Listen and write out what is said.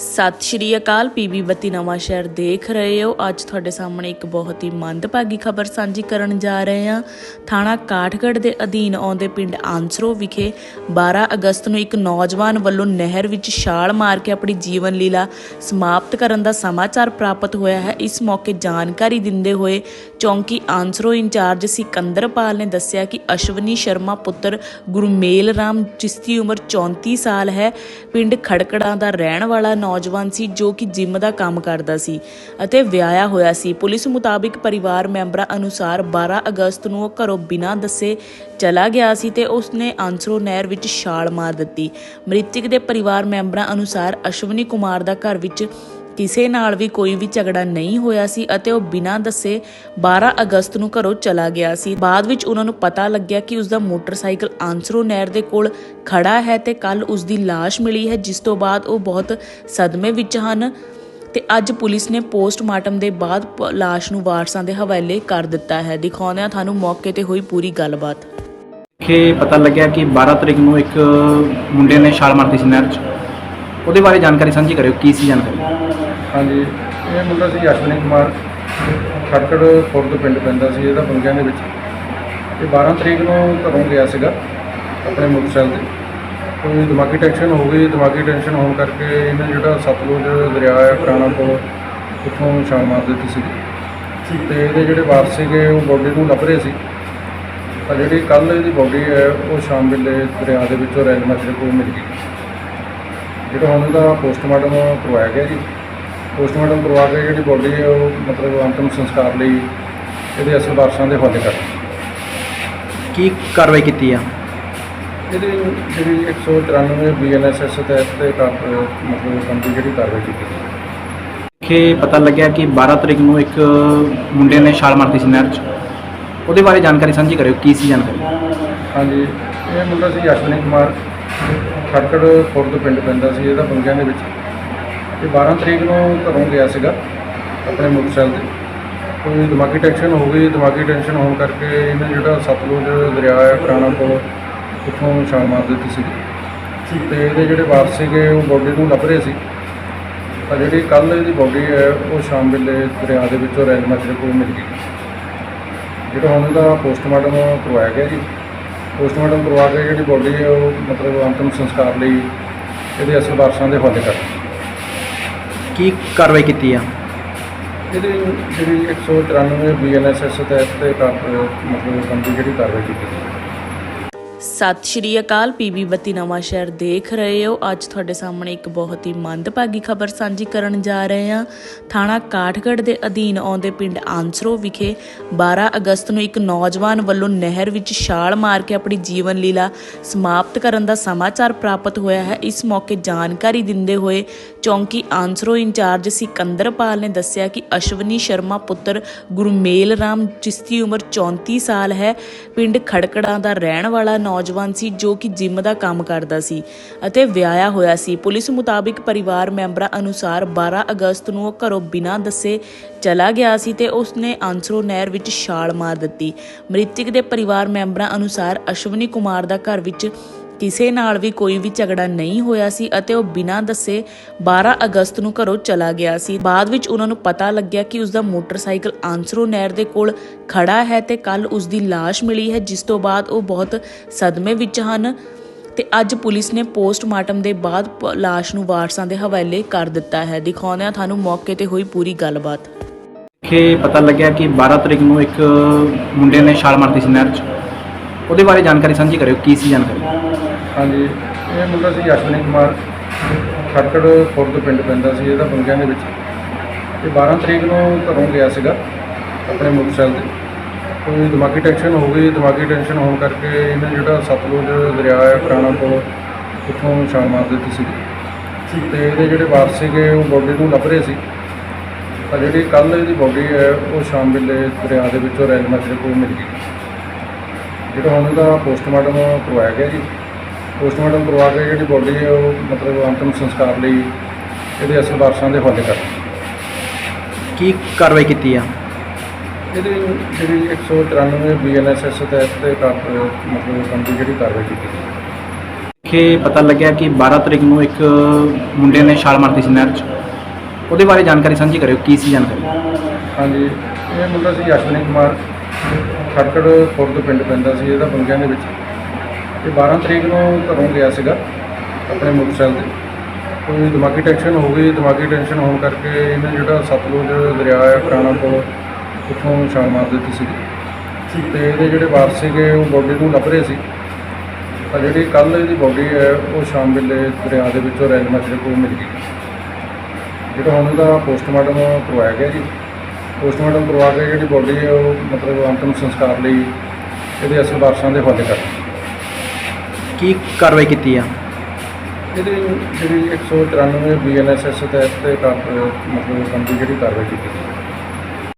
ਸਤਿ ਸ਼੍ਰੀ ਅਕਾਲ, ਪੀਬੀ ਬੱਤੀ ਨਵਾਂ ਸ਼ਹਿਰ ਦੇਖ ਰਹੇ ਹੋ। ਅੱਜ ਤੁਹਾਡੇ ਸਾਹਮਣੇ ਇੱਕ ਬਹੁਤ ਹੀ ਮੰਦਭਾਗੀ ਖਬਰ ਸਾਂਝੀ ਕਰਨ ਜਾ ਰਹੇ ਹਾਂ। ਥਾਣਾ ਕਾਠਗੜ੍ਹ ਦੇ ਅਧੀਨ ਆਉਂਦੇ ਪਿੰਡ ਆਂਸਰੋ ਵਿਖੇ 12 ਅਗਸਤ ਨੂੰ ਇੱਕ ਨੌਜਵਾਨ ਵੱਲੋਂ ਨਹਿਰ ਵਿੱਚ ਛਾਲ ਮਾਰ ਕੇ ਆਪਣੀ ਜੀਵਨ ਲੀਲਾ ਸਮਾਪਤ ਕਰਨ ਦਾ ਸਮਾਚਾਰ ਪ੍ਰਾਪਤ ਹੋਇਆ ਹੈ। ਇਸ ਮੌਕੇ ਜਾਣਕਾਰੀ ਦਿੰਦੇ ਹੋਏ ਚੌਂਕੀ ਆਂਸਰੋ ਇੰਚਾਰਜ ਸਿਕੰਦਰਪਾਲ ਨੇ ਦੱਸਿਆ ਕਿ ਅਸ਼ਵਨੀ ਸ਼ਰਮਾ ਪੁੱਤਰ ਗੁਰਮੇਲ ਰਾਮ ਜਿਸ ਦੀ ਉਮਰ 34 ਸਾਲ ਹੈ। ਪਿੰਡ ਖੜਕੜਾਂ ਦਾ ਰਹਿਣ ਵਾਲਾ ਨੌਜਵਾਨ ਸੀ ਜੋ ਕਿ ਜਿਮ ਦਾ ਕੰਮ ਕਰਦਾ ਸੀ ਅਤੇ ਵਿਆਹਿਆ ਹੋਇਆ ਸੀ। ਪੁਲਿਸ ਮੁਤਾਬਿਕ ਪਰਿਵਾਰ ਮੈਂਬਰਾਂ ਅਨੁਸਾਰ 12 ਅਗਸਤ ਨੂੰ ਉਹ ਘਰੋਂ ਬਿਨਾਂ ਦੱਸੇ ਚਲਾ ਗਿਆ ਸੀ ਤੇ ਉਸਨੇ ਆਂਸਰੋ ਨਹਿਰ ਵਿੱਚ ਛਾਲ ਮਾਰ ਦਿੱਤੀ। ਮ੍ਰਿਤਕ ਦੇ ਪਰਿਵਾਰ ਮੈਂਬਰਾਂ ਅਨੁਸਾਰ ਅਸ਼ਵਨੀ ਕੁਮਾਰ ਦਾ ਘਰ ਵਿੱਚ ਕਿਸੇ ਨਾਲ ਵੀ ਕੋਈ ਵੀ ਝਗੜਾ ਨਹੀਂ ਹੋਇਆ ਸੀ ਅਤੇ ਉਹ ਬਿਨਾਂ ਦੱਸੇ 12 ਅਗਸਤ ਨੂੰ ਘਰੋਂ ਚਲਾ ਗਿਆ ਸੀ। ਬਾਅਦ ਵਿੱਚ ਉਹਨਾਂ ਨੂੰ ਪਤਾ ਲੱਗਿਆ ਕਿ ਉਸ ਦਾ ਮੋਟਰਸਾਈਕਲ ਆਂਸਰੋ ਨਹਿਰ ਦੇ ਕੋਲ ਖੜਾ ਹੈ ਤੇ ਕੱਲ ਉਸ ਦੀ ਲਾਸ਼ ਮਿਲੀ ਹੈ, ਜਿਸ ਤੋਂ ਬਾਅਦ ਉਹ ਬਹੁਤ ਸਦਮੇ ਵਿੱਚ ਹਨ ਤੇ ਅੱਜ ਪੁਲਿਸ ਨੇ ਪੋਸਟਮਾਰਟਮ ਦੇ ਬਾਅਦ ਪ- ਲਾਸ਼ ਨੂੰ ਵਾਰਸਾਂ ਦੇ ਹਵਾਲੇ ਕਰ ਦਿੱਤਾ ਹੈ। ਦਿਖਾਉਂਦੇ ਹਾਂ ਤੁਹਾਨੂੰ ਮੌਕੇ ਤੇ ਹੋਈ ਪੂਰੀ ਗੱਲਬਾਤ। ਕਿ ਪਤਾ ਲੱਗਿਆ ਕਿ 12 ਤਰੀਕ ਨੂੰ ਇੱਕ ਮੁੰਡੇ ਨੇ ਛਾਲ ਮਾਰਤੀ ਸੀ ਨਹਿਰ 'ਚ। ਉਹਦੇ ਬਾਰੇ ਜਾਣਕਾਰੀ ਸਾਂਝੀ ਕਰਿਓ ਕੀ ਸੀ ਜਾਣਕਾਰੀ? ਹਾਂਜੀ ਇਹ ਮੁੰਡਾ ਸੀ ਅਸ਼ਵਨੀ ਕੁਮਾਰ। ਖੜਕੜ ਖੁਰਦ ਪਿੰਡ ਪੈਂਦਾ ਸੀ ਇਹਦਾ ਬੰਗਿਆਂ ਦੇ ਵਿੱਚ। ਇਹ 12 ਤਰੀਕ ਨੂੰ ਘਰੋਂ ਗਿਆ ਸੀਗਾ ਆਪਣੇ ਮੋਟਰਸਾਈਕਲ ਤੇ। ਕੋਈ ਦਿਮਾਗੀ ਟੈਨਸ਼ਨ ਹੋ ਗਈ ਦਿਮਾਗੀ ਟੈਨਸ਼ਨ ਹੋਣ ਕਰਕੇ ਇਹਨੇ ਜਿਹੜਾ ਸਤਲੁਜ ਦਰਿਆ ਹੈ ਪੁਰਾਣਾ ਕੋਲ ਉੱਥੋਂ ਛਾਲ ਮਾਰ ਦਿੱਤੀ ਸੀ। ਤੇ ਇਹਦੇ ਜਿਹੜੇ ਵਾਰਸ ਸੀਗੇ ਉਹ ਬੋਡੀ ਨੂੰ ਲੱਭ ਰਹੇ ਸੀ। ਤਾਂ ਜਿਹੜੀ ਕੱਲ ਇਹਦੀ ਬੋਡੀ ਹੈ ਉਹ ਸ਼ਾਮ ਵੇਲੇ ਦਰਿਆ ਦੇ ਵਿੱਚੋਂ ਰੈਲ ਮੱਛਰ ਕੋਲ ਮਿਲ ਗਈ। ਜਿਹੜਾ ਹੁਣ ਇਹਦਾ ਪੋਸਟਮਾਰਟਮ ਕਰਵਾਇਆ ਗਿਆ ਜੀ ਪੋਸਟਮਾਰਟਮ ਕਰਵਾ ਕੇ ਜਿਹੜੀ ਬੋਡੀ ਹੈ ਉਹ ਮਤਲਬ ਅੰਤਿਮ ਸੰਸਕਾਰ ਲਈ ਇਹਦੇ ਅਸਲ ਵਾਰਸਾਂ ਦੇ ਹਵਾਲੇ ਕਰ ਕੀ ਕਾਰਵਾਈ ਕੀਤੀ ਆ? ਇਹਦੀ ਜਿਹੜੀ 193 ਬੀਐਨਐਸਐਸ ਤਹਿਤ ਤੇ ਕਾਰ- ਮਤਲਬ ਬੰਦੀ ਜਿਹੜੀ ਕਾਰਵਾਈ ਕੀਤੀ ਗਈ। ਕਿ ਪਤਾ ਲੱਗਿਆ ਕਿ 12 ਤਰੀਕ ਨੂੰ ਇੱਕ ਮੁੰਡੇ ਨੇ ਛਾਲ ਮਾਰਤੀ ਸੀ ਨਹਿਰ 'ਚ। ਉਹਦੇ ਬਾਰੇ ਜਾਣਕਾਰੀ ਸਾਂਝੀ ਕਰਿਓ ਕੀ ਸੀ ਜਾਣਕਾਰੀ? ਹਾਂਜੀ ਇਹ ਮੁੰਡਾ ਸੀ ਅਸ਼ਵਨੀ ਕੁਮਾਰ। ਖੜਕੜ ਖੁਰਦ ਪਿੰਡ ਪੈਂਦਾ ਸੀ ਇਹਦਾ ਬੰਗਿਆਂ ਦੇ ਵਿੱਚ। ਇਹ 12 ਤਰੀਕ ਨੂੰ ਘਰੋਂ ਗਿਆ ਸੀਗਾ ਆਪਣੇ ਮੋਟਰਸਾਈਕਲ ਤੇ। ਕੋਈ ਦਿਮਾਗੀ ਟੈਨਸ਼ਨ ਹੋ ਗਈ ਦਿਮਾਗੀ ਟੈਨਸ਼ਨ ਹੋਣ ਕਰਕੇ ਇਹਨੇ ਜਿਹੜਾ ਸਤਲੁਜ ਦਰਿਆ ਹੈ ਪੁਰਾਣਾ ਕੋਲ ਉੱਥੋਂ ਛਾਲ ਮਾਰ ਦਿੱਤੀ ਸੀ। ਤੇ ਇਹਦੇ ਜਿਹੜੇ ਵਾਰਸ ਸੀਗੇ ਉਹ ਬੋਡੀ ਨੂੰ ਲੱਭ ਰਹੇ ਸੀ। ਤਾਂ ਜਿਹੜੀ ਕੱਲ ਇਹਦੀ ਬੋਡੀ ਹੈ ਉਹ ਸ਼ਾਮ ਵੇਲੇ ਦਰਿਆ ਦੇ ਵਿੱਚੋਂ ਰੈਲ ਮੱਛਰ ਕੋਲ ਮਿਲ ਗਈ। ਜਿਹੜਾ ਹੁਣ ਇਹਦਾ ਪੋਸਟਮਾਰਟਮ ਕਰਵਾਇਆ ਗਿਆ ਜੀ। ਪੋਸਟਮਾਰਟਮ ਕਰਵਾ ਕੇ ਜਿਹੜੀ ਬੋਡੀ ਹੈ ਉਹ ਮਤਲਬ ਅੰਤਿਮ ਸੰਸਕਾਰ ਲਈ ਇਹਦੇ ਅਸਲ ਵਾਰਸਾਂ ਦੇ ਹਵਾਲੇ ਕਰ ਕੀ ਕਾਰਵਾਈ ਕੀਤੀ ਆ? ਇਹਦੀ ਜਿਹੜੀ 193 ਬੀਐਨਐਸਐਸ ਤਹਿਤ ਤੇ ਕਾਰ- ਮਤਲਬ ਬੰਦੀ ਜਿਹੜੀ ਕਾਰਵਾਈ ਕੀਤੀ। ਸਤਿ ਸ਼੍ਰੀ ਅਕਾਲ ਪੀਬੀ ਬੱਤੀ ਨਵਾਂ ਸ਼ਹਿਰ ਦੇਖ ਰਹੇ ਹੋ। ਅੱਜ ਤੁਹਾਡੇ ਸਾਹਮਣੇ ਇੱਕ ਬਹੁਤ ਹੀ ਮੰਦਭਾਗੀ ਖਬਰ ਸਾਂਝੀ ਕਰਨ ਜਾ ਰਹੇ ਹਾਂ। ਥਾਣਾ ਕਾਠਗੜ੍ਹ ਦੇ ਅਧੀਨ ਆਉਂਦੇ ਪਿੰਡ ਆਂਸਰੋ ਵਿਖੇ 12 ਅਗਸਤ ਨੂੰ ਇੱਕ ਨੌਜਵਾਨ ਵੱਲੋਂ ਨਹਿਰ ਵਿੱਚ ਛਾਲ ਮਾਰ ਕੇ ਆਪਣੀ ਜੀਵਨ ਲੀਲਾ ਸਮਾਪਤ ਕਰਨ ਦਾ ਸਮਾਚਾਰ ਪ੍ਰਾਪਤ ਹੋਇਆ ਹੈ। ਇਸ ਮੌਕੇ ਜਾਣਕਾਰੀ ਦਿੰਦੇ ਹੋਏ ਚੌਂਕੀ ਆਂਸਰੋ ਇੰਚਾਰਜ ਸਿਕੰਦਰਪਾਲ ਨੇ ਦੱਸਿਆ ਕਿ ਅਸ਼ਵਨੀ ਸ਼ਰਮਾ ਪੁੱਤਰ ਗੁਰਮੇਲ ਰਾਮ ਜਿਸ ਦੀ ਉਮਰ 34 ਸਾਲ ਹੈ। ਪਿੰਡ ਖੜਕੜਾਂ ਦਾ ਰਹਿਣ ਵਾਲਾ ਨੌਜਵਾਨ ਸੀ ਜੋ ਕਿ ਜਿਮ ਦਾ ਕੰਮ ਕਰਦਾ ਸੀ ਅਤੇ ਵਿਆਹਿਆ ਹੋਇਆ ਸੀ। ਪੁਲਿਸ ਮੁਤਾਬਿਕ ਪਰਿਵਾਰ ਮੈਂਬਰਾਂ ਅਨੁਸਾਰ 12 ਅਗਸਤ ਨੂੰ ਉਹ ਘਰੋਂ ਬਿਨਾਂ ਦੱਸੇ ਚਲਾ ਗਿਆ ਸੀ ਤੇ ਉਸਨੇ ਆਂਸਰੋ ਨਹਿਰ ਵਿੱਚ ਛਾਲ ਮਾਰ ਦਿੱਤੀ। ਮ੍ਰਿਤਕ ਦੇ ਪਰਿਵਾਰ ਮੈਂਬਰਾਂ ਅਨੁਸਾਰ ਅਸ਼ਵਨੀ ਕੁਮਾਰ ਦਾ ਘਰ ਵਿੱਚ ਕਿਸੇ ਨਾਲ ਵੀ ਕੋਈ ਵੀ ਝਗੜਾ ਨਹੀਂ ਹੋਇਆ ਸੀ ਅਤੇ ਉਹ ਬਿਨਾਂ ਦੱਸੇ 12 ਅਗਸਤ ਨੂੰ ਘਰੋਂ ਚਲਾ ਗਿਆ ਸੀ। ਬਾਅਦ ਵਿੱਚ ਉਹਨਾਂ ਨੂੰ ਪਤਾ ਲੱਗਿਆ ਕਿ ਉਸ ਦਾ ਮੋਟਰਸਾਈਕਲ ਆਂਸਰੋ ਨਹਿਰ ਦੇ ਕੋਲ ਖੜਾ ਹੈ ਤੇ ਕੱਲ ਉਸ ਦੀ ਲਾਸ਼ ਮਿਲੀ ਹੈ, ਜਿਸ ਤੋਂ ਬਾਅਦ ਉਹ ਬਹੁਤ ਸਦਮੇ ਵਿੱਚ ਹਨ ਤੇ ਅੱਜ ਪੁਲਿਸ ਨੇ ਪੋਸਟਮਾਰਟਮ ਦੇ ਬਾਅਦ ਪ- ਲਾਸ਼ ਨੂੰ ਵਾਰਸਾਂ ਦੇ ਹਵਾਲੇ ਕਰ ਦਿੱਤਾ ਹੈ। ਦਿਖਾਉਂਦੇ ਹਾਂ ਤੁਹਾਨੂੰ ਮੌਕੇ ਤੇ ਹੋਈ ਪੂਰੀ ਗੱਲਬਾਤ। ਕਿ ਪਤਾ ਲੱਗਿਆ ਕਿ 12 ਤਰੀਕ ਨੂੰ ਇੱਕ ਮੁੰਡੇ ਨੇ ਛਾਲ ਮਾਰਤੀ ਸੀ ਨਹਿਰ 'ਚ। ਉਹਦੇ ਬਾਰੇ ਜਾਣਕਾਰੀ ਸਾਂਝੀ ਕਰਿਓ, ਕੀ ਸੀ ਜਾਣਕਾਰੀ? ਹਾਂਜੀ, ਇਹ ਮੁੰਡਾ ਸੀ ਅਸ਼ਵਨੀ ਕੁਮਾਰ। ਖੜਕੜ ਖੁਰਦ ਪਿੰਡ ਪੈਂਦਾ ਸੀ ਇਹਦਾ ਬੰਗਿਆਂ ਦੇ ਵਿੱਚ। ਇਹ 12 ਤਰੀਕ ਨੂੰ ਘਰੋਂ ਗਿਆ ਸੀਗਾ, ਆਪਣੇ ਮੋਟਰਸਾਈਕਲ ਤੇ। ਕੋਈ ਦਿਮਾਗੀ ਟੈਨਸ਼ਨ ਹੋ ਗਈ, ਦਿਮਾਗੀ ਟੈਨਸ਼ਨ ਹੋਣ ਕਰਕੇ ਇਹਨੇ ਜਿਹੜਾ ਸਤਲੁਜ ਦਰਿਆ ਹੈ, ਪੁਰਾਣਾ ਕੋਲ ਉੱਥੋਂ ਛਾਲ ਮਾਰ ਦਿੱਤੀ ਸੀ ਤੇ ਇਹਦੇ ਜਿਹੜੇ ਵਾਰਸ ਸੀਗੇ, ਉਹ ਬੋਡੀ ਨੂੰ ਲੱਭ ਰਹੇ ਸੀ। ਪਰ ਜਿਹੜੀ ਕੱਲ ਇਹਦੀ ਬੋਡੀ ਹੈ, ਉਹ ਸ਼ਾਮ ਵੇਲੇ ਦਰਿਆ ਦੇ ਵਿੱਚੋਂ ਰੈਲ ਮੱਛਰ ਕੋਲ ਮਿਲ ਗਈ। ਜਿਹੜਾ ਹੁਣ ਇਹਦਾ ਪੋਸਟਮਾਰਟਮ ਕਰਵਾਇਆ ਗਿਆ ਜੀ ਪੋਸਟਮਾਰਟਮ ਕਰਵਾ ਕੇ ਜਿਹੜੀ ਬੋਡੀ ਹੈ ਉਹ ਮਤਲਬ ਅੰਤਿਮ ਸੰਸਕਾਰ ਲਈ ਇਹਦੇ ਅਸਲ ਵਾਰਸਾਂ ਦੇ ਹਵਾਲੇ ਕਰ ਕੀ ਕਾਰਵਾਈ ਕੀਤੀ ਆ? ਇਹਦੀ ਜਿਹੜੀ 193 ਬੀਐਨਐਸਐਸ ਤਹਿਤ ਤੇ ਕਾਰ- ਮਤਲਬ ਬੰਦੀ ਜਿਹੜੀ ਕਾਰਵਾਈ ਕੀਤੀ ਗਈ। ਕਿ ਪਤਾ ਲੱਗਿਆ ਕਿ 12 ਤਰੀਕ ਨੂੰ ਇੱਕ ਮੁੰਡੇ ਨੇ ਛਾਲ ਮਾਰਤੀ ਸੀ ਨਹਿਰ 'ਚ। ਉਹਦੇ ਬਾਰੇ ਜਾਣਕਾਰੀ ਸਾਂਝੀ ਕਰਿਓ ਕੀ ਸੀ ਜਾਣਕਾਰੀ? ਹਾਂਜੀ ਇਹ ਮੁੰਡਾ ਸੀ ਅਸ਼ਵਨੀ ਕੁਮਾਰ। ਖਟਕੜ ਖੁਰਦ ਪਿੰਡ ਪੈਂਦਾ ਸੀ ਇਹਦਾ ਬੰਗਿਆਂ ਦੇ ਵਿੱਚ। ਇਹ 12 ਤਰੀਕ ਨੂੰ ਘਰੋਂ ਗਿਆ ਸੀਗਾ ਆਪਣੇ ਮੋਟਰਸਾਈਕਲ ਤੇ। ਕੋਈ ਦਿਮਾਗੀ ਟੈਨਸ਼ਨ ਹੋ ਗਈ, ਦਿਮਾਗੀ ਟੈਨਸ਼ਨ ਹੋਣ ਕਰਕੇ ਇਹਨੇ ਜਿਹੜਾ ਸਤਲੁਜ ਦਰਿਆ ਹੈ ਪੁਰਾਣਾ ਕੋਲ ਉੱਥੋਂ ਛਾਲ ਮਾਰ ਦਿੱਤੀ ਸੀ ਤੇ ਇਹਦੇ ਜਿਹੜੇ ਵਾਰਸ ਸੀਗੇ, ਉਹ ਬੋਡੀ ਨੂੰ ਲੱਭ ਰਹੇ ਸੀ। ਤਾਂ ਜਿਹੜੀ ਕੱਲ ਇਹਦੀ ਬੋਡੀ ਹੈ, ਉਹ ਸ਼ਾਮ ਵੇਲੇ ਦਰਿਆ ਦੇ ਵਿੱਚੋਂ ਰੈਲ ਮੱਛਰੇ ਕੋਲ ਮਿਲ ਗਈ। ਜਿਹੜਾ ਹੁਣ ਉਹਦਾ ਪੋਸਟਮਾਰਟਮ ਕਰਵਾਇਆ ਗਿਆ ਜੀ। ਪੋਸਟਮਾਰਟਮ ਕਰਵਾ ਕੇ ਜਿਹੜੀ ਬੋਡੀ ਹੈ ਉਹ ਮਤਲਬ ਅੰਤਿਮ ਸੰਸਕਾਰ ਲਈ ਇਹਦੇ ਅਸਲ ਵਾਰਸਾਂ ਦੇ ਹਵਾਲੇ ਕਰ। ਕੀ ਕਾਰਵਾਈ ਕੀਤੀ ਆ ਇਹਦੀ ਜਿਹੜੀ 194 ਬੀਐਨਐਸਐਸ ਤਹਿਤ ਤੇ ਮਤਲਬ ਬੰਦੀ ਜਿਹੜੀ ਕਾਰਵਾਈ ਕੀਤੀ